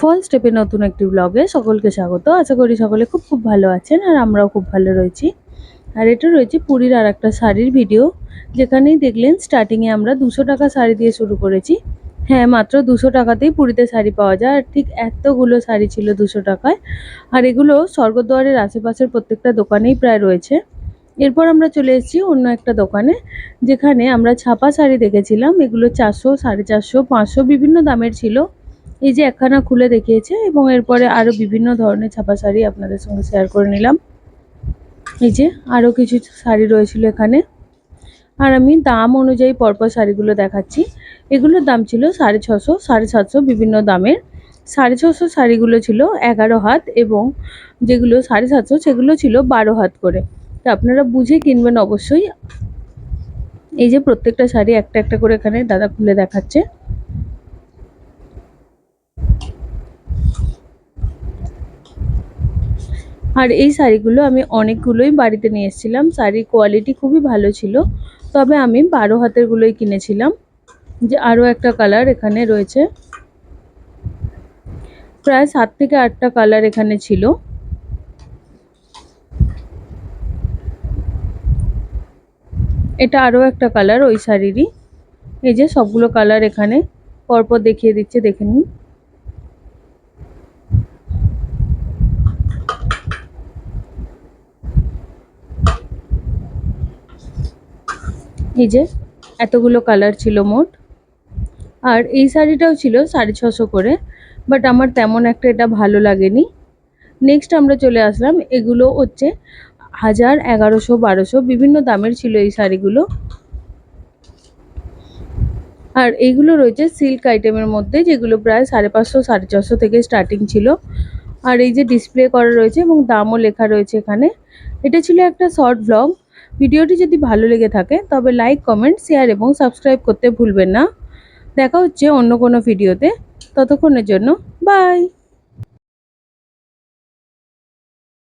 ফল স্টেপে নতুন একটি ব্লগে সকলকে স্বাগত। আশা করি সকলে খুব খুব ভালো আছেন আর আমরাও খুব ভালো রয়েছি। আর এটা রয়েছে পুরীর আর একটা শাড়ির ভিডিও যেখানেই দেখলেন স্টার্টিংয়ে আমরা দুশো টাকা শাড়ি দিয়ে শুরু করেছি। হ্যাঁ মাত্র দুশো টাকাতেই পুরীতে শাড়ি পাওয়া যায় আর ঠিক এতগুলো শাড়ি ছিল দুশো টাকায়। আর এগুলো স্বর্গদ্বারের আশেপাশের প্রত্যেকটা দোকানেই প্রায় রয়েছে। এরপর আমরা চলে এসেছি অন্য একটা দোকানে, যেখানে আমরা ছাপা শাড়ি দেখেছিলাম। এগুলো চারশো, সাড়ে চারশো, পাঁচশো বিভিন্ন দামের ছিল। এই যে একখানা খুলে দেখিয়েছে এবং এরপরে আরও বিভিন্ন ধরনের ছাপা শাড়ি আপনাদের সঙ্গে শেয়ার করে নিলাম। এই যে আরও কিছু শাড়ি রয়েছিল এখানে। আর আমি দাম অনুযায়ী পরপর শাড়িগুলো দেখাচ্ছি। এগুলোর দাম ছিল সাড়ে ছশো, সাড়ে সাতশো বিভিন্ন দামের। সাড়ে ছশো শাড়িগুলো ছিল এগারো হাত এবং যেগুলো সাড়ে সাতশো সেগুলো ছিল বারো হাত করে। তো আপনারা বুঝে কিনবেন অবশ্যই। এই যে প্রত্যেকটা শাড়ি একটা একটা করে এখানে দাদা খুলে দেখাচ্ছে। আর এই শাড়িগুলো আমি অনেকগুলোই বাড়িতে নিয়ে এসেছিলাম। শাড়ির কোয়ালিটি খুবই ভালো ছিল। তবে আমি বারো হাতেরগুলোই কিনেছিলাম। যে আরও একটা কালার এখানে রয়েছে। প্রায় সাত থেকে আটটা কালার এখানে ছিল। এটা আরও একটা কালার ওই শাড়িরই। এই যে সবগুলো কালার এখানে। পরপর দেখিয়ে দিচ্ছে, দেখে নিন। এই যে, এতগুলো কালার ছিল মোট। আর এই শাড়িটাও ছিল সাড়ে ছশো করে বাট আমার তেমন একটা এটা ভালো লাগেনি। নেক্সট আমরা চলে আসলাম, এগুলো হচ্ছে হাজার এগারোশো বারোশো, বিভিন্ন দামের ছিল এই শাড়িগুলো। আর এইগুলো রয়েছে সিল্ক আইটেমের মধ্যে, যেগুলো প্রায় সাড়ে পাঁচশো, সাড়ে ছশো থেকে স্টার্টিং ছিল। আর এই যে ডিসপ্লে করা রয়েছে এবং দামও লেখা রয়েছে এখানে। এটা ছিল একটা শর্ট ব্লগ ভিডিওটি যদি ভালো লেগে থাকে, তবে লাইক কমেন্ট শেয়ার এবং সাবস্ক্রাইব করতে ভুলবেন না। দেখা হচ্ছে অন্য কোনো ভিডিওতে। ততক্ষণের জন্য বাই